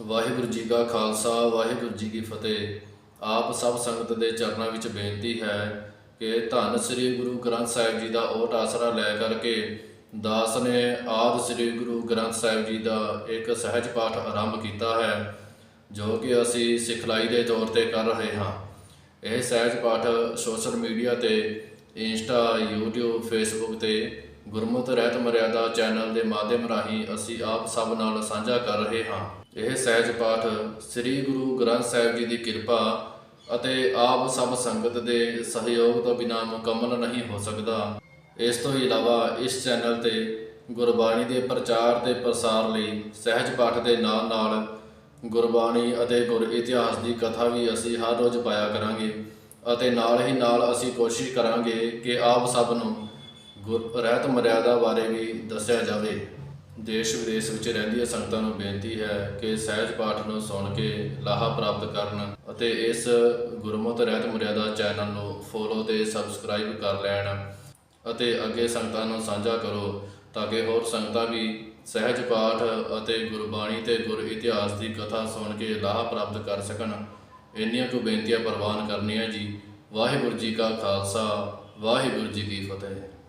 ਵਾਹਿਗੁਰੂ ਜੀ ਕਾ ਖਾਲਸਾ, ਵਾਹਿਗੁਰੂ ਜੀ ਕੀ ਫਤਿਹ। ਆਪ ਸਭ ਸੰਗਤ ਦੇ ਚਰਨਾਂ ਵਿੱਚ ਬੇਨਤੀ ਹੈ ਕਿ ਧੰਨ ਸ੍ਰੀ ਗੁਰੂ ਗ੍ਰੰਥ ਸਾਹਿਬ ਜੀ ਦਾ ਓਟ ਆਸਰਾ ਲੈ ਕਰਕੇ ਦਾਸ ਨੇ ਆਦ ਸ੍ਰੀ ਗੁਰੂ ਗ੍ਰੰਥ ਸਾਹਿਬ ਜੀ ਦਾ ਇੱਕ ਸਹਿਜ ਪਾਠ ਆਰੰਭ ਕੀਤਾ ਹੈ, ਜੋ ਕਿ ਅਸੀਂ ਸਿਖਲਾਈ ਦੇ ਤੌਰ ਤੇ ਕਰ ਰਹੇ ਹਾਂ। ਇਹ ਸਹਿਜ ਪਾਠ ਸੋਸ਼ਲ ਮੀਡੀਆ ਤੇ ਇੰਸਟਾ, YouTube, Facebook ਤੇ ਗੁਰਮਤਿ ਰਹਿਤ ਮਰਿਆਦਾ ਚੈਨਲ ਦੇ ਮਾਧਿਅਮ ਰਾਹੀਂ ਅਸੀਂ ਆਪ ਸਭ ਨਾਲ ਸਾਂਝਾ ਕਰ ਰਹੇ ਹਾਂ। ਇਹ ਸਹਿਜ ਪਾਠ ਸ੍ਰੀ ਗੁਰੂ ਗ੍ਰੰਥ ਸਾਹਿਬ ਜੀ ਦੀ ਕਿਰਪਾ ਅਤੇ ਆਪ ਸਭ ਸੰਗਤ ਦੇ ਸਹਿਯੋਗ ਤੋਂ ਬਿਨਾਂ ਮੁਕੰਮਲ ਨਹੀਂ ਹੋ ਸਕਦਾ। ਇਸ ਤੋਂ ਇਲਾਵਾ ਇਸ ਚੈਨਲ ਤੇ ਗੁਰਬਾਣੀ ਦੇ ਪ੍ਰਚਾਰ ਤੇ ਪ੍ਰਸਾਰ ਲਈ ਸਹਿਜ ਪਾਠ ਦੇ ਨਾਲ ਨਾਲ ਗੁਰਬਾਣੀ ਅਤੇ ਗੁਰ ਇਤਿਹਾਸ ਦੀ ਕਥਾ ਵੀ ਅਸੀਂ ਹਰ ਰੋਜ਼ ਪਾਇਆ ਕਰਾਂਗੇ ਅਤੇ ਨਾਲ ਹੀ ਨਾਲ ਅਸੀਂ ਕੋਸ਼ਿਸ਼ ਕਰਾਂਗੇ ਕਿ ਆਪ ਸਭ ਨੂੰ ਗੁਰ ਰਹਿਤ ਮਰਿਆਦਾ ਬਾਰੇ ਵੀ ਦੱਸਿਆ ਜਾਵੇ। ਦੇਸ਼ ਵਿਦੇਸ਼ ਵਿੱਚ ਰਹਿੰਦੀਆਂ ਸੰਗਤਾਂ ਨੂੰ ਬੇਨਤੀ ਹੈ ਕਿ ਸਹਿਜ ਪਾਠ ਨੂੰ ਸੁਣ ਕੇ ਲਾਹਾ ਪ੍ਰਾਪਤ ਕਰਨ ਅਤੇ ਇਸ ਗੁਰਮਤਿ ਰਹਿਤ ਮਰਿਆਦਾ ਚੈਨਲ ਨੂੰ ਫੋਲੋ ਤੇ ਸਬਸਕ੍ਰਾਈਬ ਕਰ ਲੈਣ ਅਤੇ ਅੱਗੇ ਸੰਗਤਾਂ ਨੂੰ ਸਾਂਝਾ ਕਰੋ ਤਾਂ ਕਿ ਹੋਰ ਸੰਗਤਾਂ ਵੀ ਸਹਿਜ ਪਾਠ ਅਤੇ ਗੁਰਬਾਣੀ ਤੇ ਗੁਰ ਇਤਿਹਾਸ ਦੀ ਕਥਾ ਸੁਣ ਕੇ ਲਾਹਾ ਪ੍ਰਾਪਤ ਕਰ ਸਕਣ। ਇੰਨੀਆਂ ਕੁ ਬੇਨਤੀਆਂ ਪ੍ਰਵਾਨ ਕਰਨੀਆਂ ਜੀ। ਵਾਹਿਗੁਰੂ ਜੀ ਕਾ ਖਾਲਸਾ, ਵਾਹਿਗੁਰੂ ਜੀ ਕੀ ਫਤਿਹ।